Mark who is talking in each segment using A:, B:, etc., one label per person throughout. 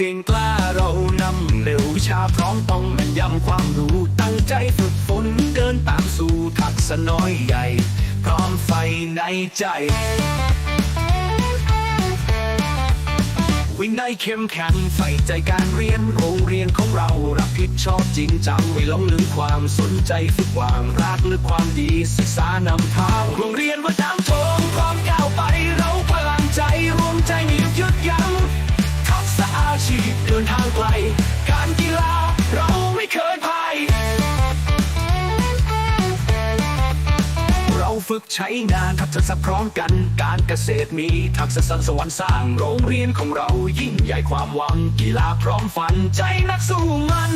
A: เก่งกล้าเรานำเร็ววชาพร้อมต้องม่นยำความรู้ตั้งใจฝึกฝนเดินตามสู่ทักษะน้อยใหญ่ พร้อมไฟในใจ วินัยเข้มแข็งใฝ่ใจการเรียนโรงเรียนของเรารับผิดชอบจริงจังไม่ลงมลืมความสนใจฝึกความรักหรือความดีศึกษานำทางโรงเรียนวัดน้ำ ฝึกใช้งานทักษะพร้อมกัน การเกษตรมีทักษะสันสวรรค์สร้างโรงเรียนของเรายิ่งใหญ่ความหวังกีฬาพร้อมฝันใจนักสู้มัน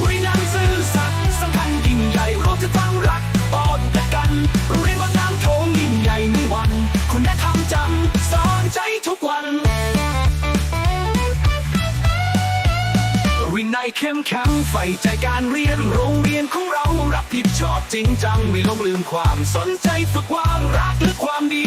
A: บรินามซื่อสัตย์สำคัญยิ่งใหญ่เราจะตั้งรักปอนแต่กันโรงเรียนวัดน้ำโถงยิ่งใหญ่มีวัน คุณแม่ทำจำสอนใจทุกวันวินัยเข้มแข็งใฝ่ใจการเรียนโรงเรียนของเรารับผิดชอบจริงจัง ไม่ลงลืมความสนใจฝึกความรักหรือความดี